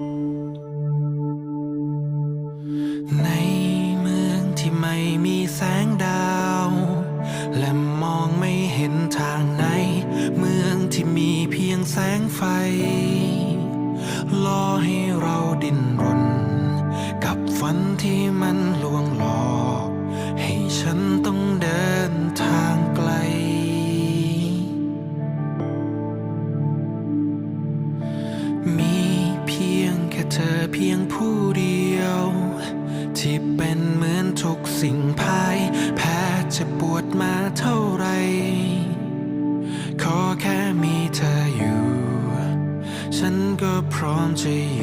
ในเมืองที่ไม่มีแสงดาว และมองไม่เห็นทางในเมืองที่มีเพียงแสงไฟรอให้เราดิ้นรน กับฝันที่มัน crunchy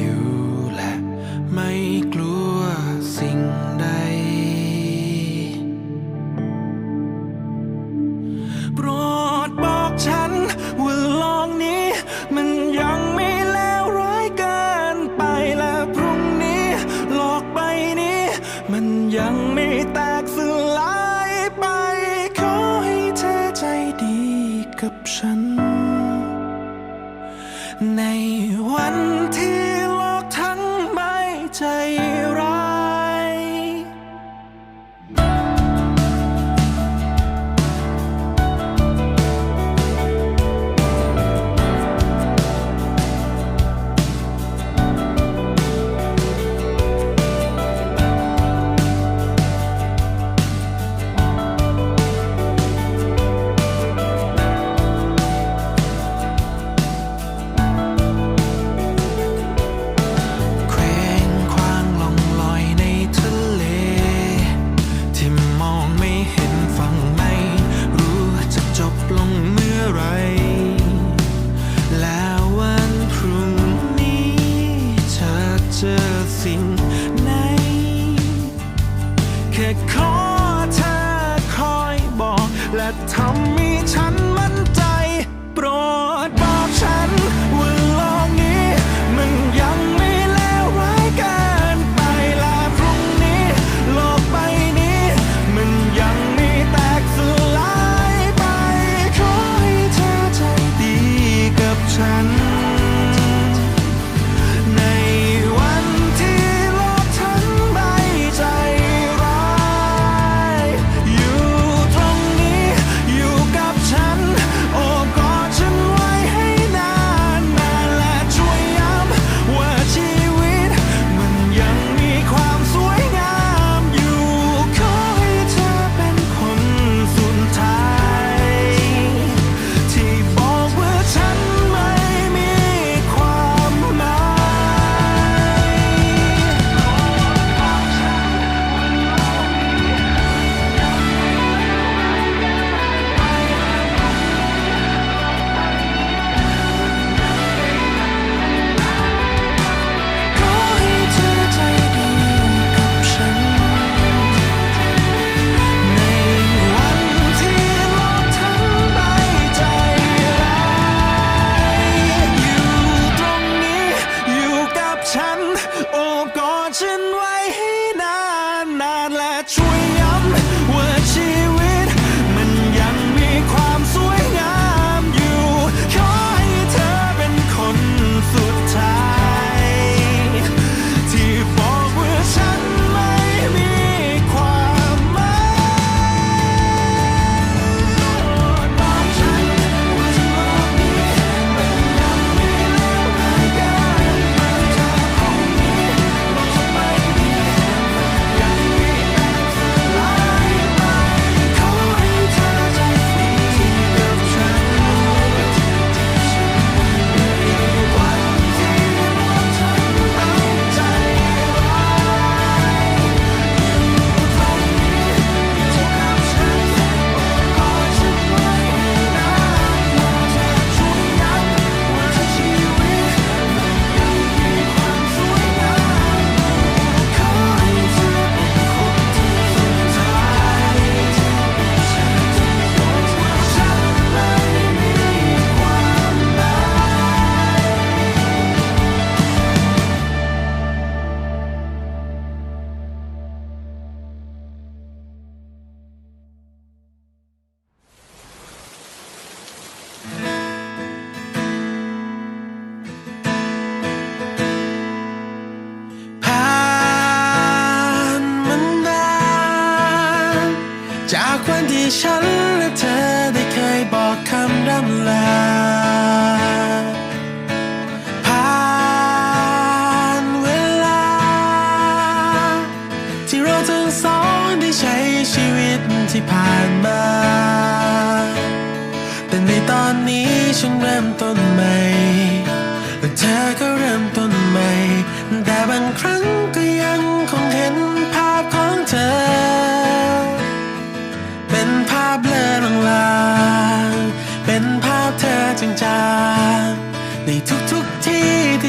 light.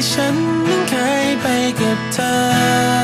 ที่ฉันนั้นเคยไปกับเธอ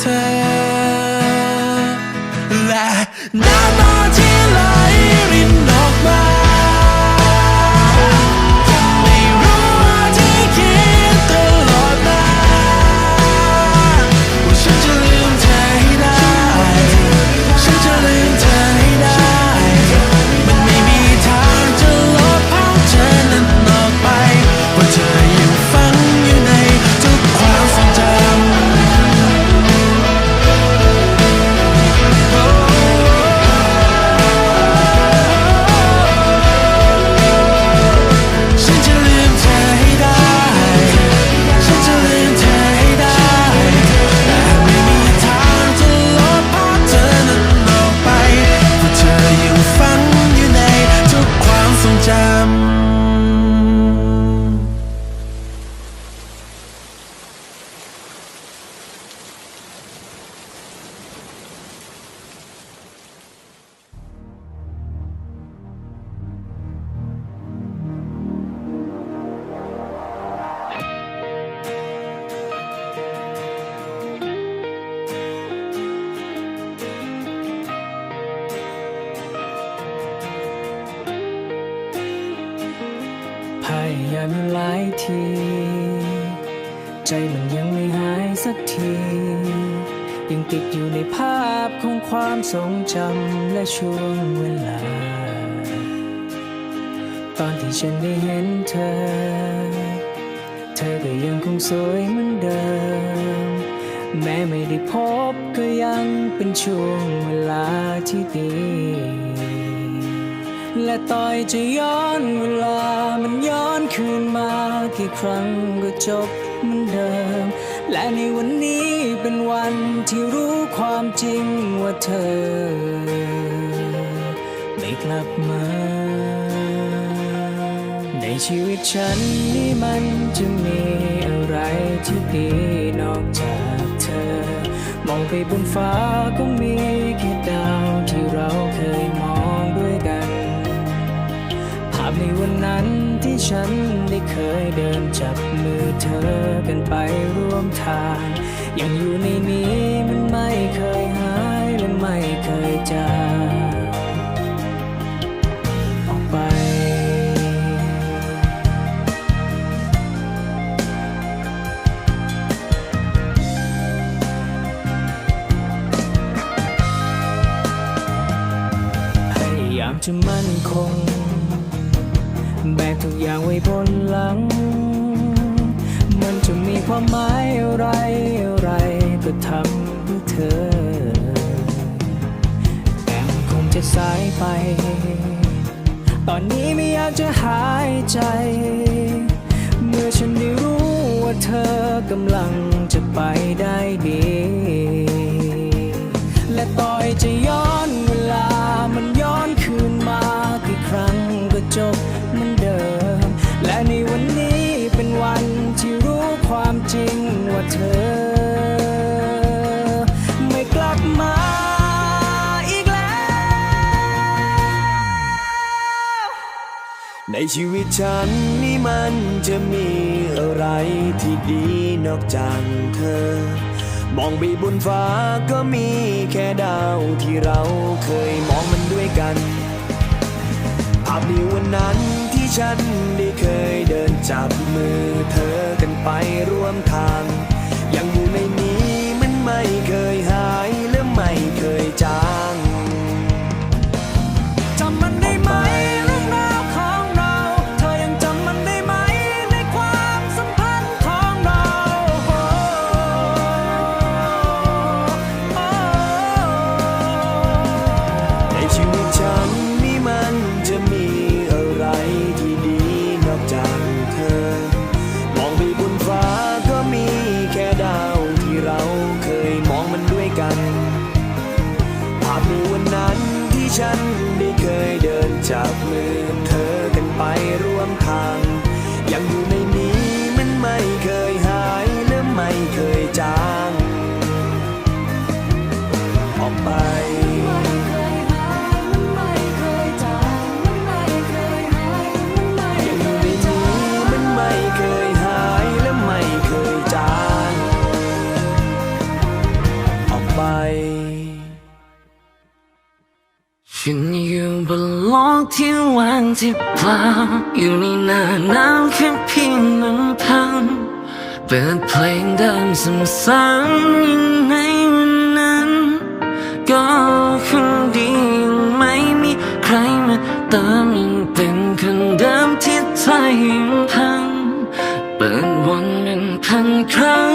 เธอ และนาน ใจมันยังไม่หายสักที ยังติดอยู่ในภาพของความทรงจำและช่วงเวลา ตอนที่ฉันได้เห็นเธอ เธอก็ยังคงสวยเหมือนเดิม แม้ไม่ได้พบก็ยังเป็นช่วงเวลาที่ดีและต่อยจะย้อนเวลา มันย้อนคืนมากี่ครั้งก็จบ มือนเดิม และในวันนี้เป็นวันที่รู้ความจริงว่าเธอ ไม่กลับมา ในชีวิตฉันนี่มันจะมีอะไรที่ดีนอกจากเธอ มองไปบนฟ้าก็มีแค่ดาวที่เราเคยมองด้วยกัน ภาพในวันนั้นที่ฉันได้ เคยเดินจับมือเธอกันไปร่วมทาง ยังอยู่ในนี้มันไม่เคยหายและไม่เคยจางออกไปพยายามจะมั่นคง แบกทุกอย่างไว้บนหลัง มันจะมีความหมายอะไรอะไรก็ทำเพื่อเธอ แต่มันคงจะสายไป ตอนนี้ไม่อยากจะหายใจ เมื่อฉันได้รู้ว่าเธอกำลังจะไปได้ดี และต่อยจะย้อน ชีวิตฉันนี่มันจะมีอะไรที่ดีนอกจากเธอ มองไปบนฟ้าก็มีแค่ดาวที่เราเคยมองมันด้วยกันภาพในวันนั้นที่ฉันได้เคยเดินจับมือเธอกันไปร่วมทาง ยังอยู่ในนี้มัน กัน ภาพในวันนั้นที่ฉันได้เคยเดินจากมือเธอกันไปร่วมทาง ยังอยู่ในนี้มันไม่เคยหายและไม่เคยจาง บนโลกที่ว่างที่เปล่าอยู่ในหน้าหนาวแค่เพียงลำพังเปิดเพลงเดิมซ้ำๆในวันนั้น ก็คงดีไม่มีใครมาเติมยังเป็นคนเดิมที่ใจยังพัง เปิดวนเป็นพันครั้ง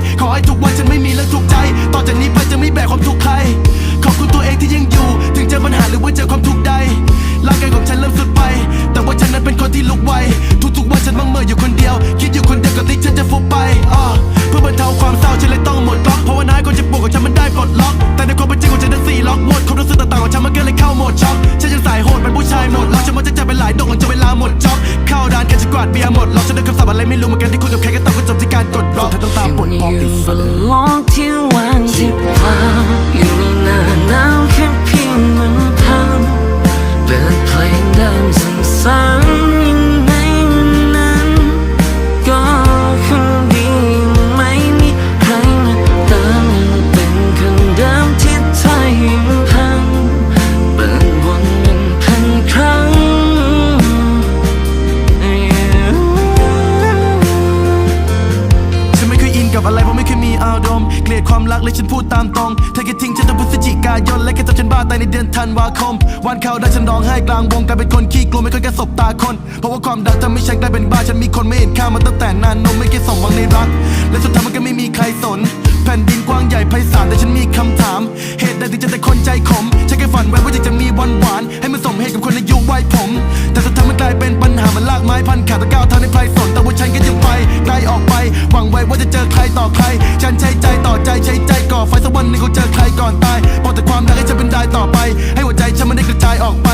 บตาคน เพราะว่าความดังทำให้ฉันกลายเป็นบ้าฉันมีคนไม่เห็นค่ามาตั้งแต่นานนมไม่เคยสมหวังในรัก และสุดท้ายมันก็ไม่มีใครสน แผ่นดินกว้างใหญ่ไพศาลแต่ฉันมีคำถาม เหตุใดถึงจะแต่คนใจขมฉันแค่ฝันไว้ว่าอยากจะมีวันหวานให้มันสมเหตุกับคนอายุวัยผม แต่สุดท้ายมันกลายเป็นปัญหามันลากไม้พันขาตะก้าวทางในไพรสนแต่ว่าฉันก็ยังไปไกลออกไป หวังไว้ว่าจะเจอใครต่อใคร ฉันใช้ใจต่อใจใช้ใจก่อไฟสักวันหนึ่งคงเจอใครก่อนตายบอกแต่ความรักให้ฉันเป็นได้ต่อไป ให้หัวใจฉันมันได้กระจายออกไป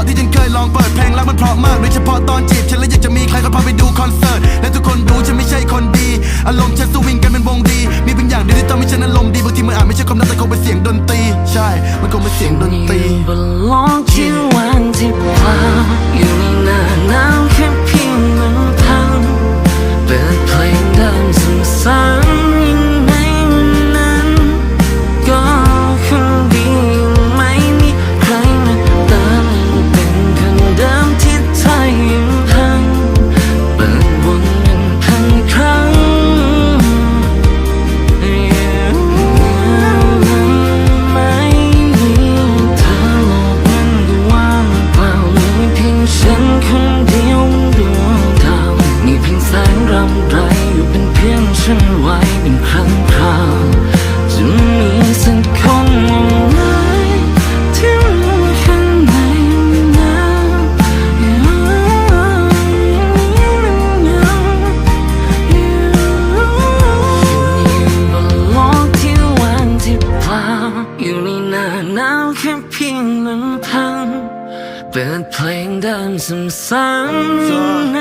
ะที่ฉันเคยลองเปิดเพลงรักมันเพราะมากโดยเฉพาะตอนจีบฉันและอยากจะมีใครก็พาไปดูคอนเสิร์ตและทุกคนรู้ฉันไม่ใช่คนดี อารมณ์ฉันสวิงกันเป็นวงดี มีบางอย่างเดียวที่ทำให้ฉันอารมณ์ดีบางทีมันอาจไม่ใช่ความรักแต่คงเป็นเสียงดนตรี ใช่ มันคงเป็นเสียงดนตรี อยู่ในหน้าหนาวแค่เพียงลำพังเปิดเพลงเดิมซ้ำๆใน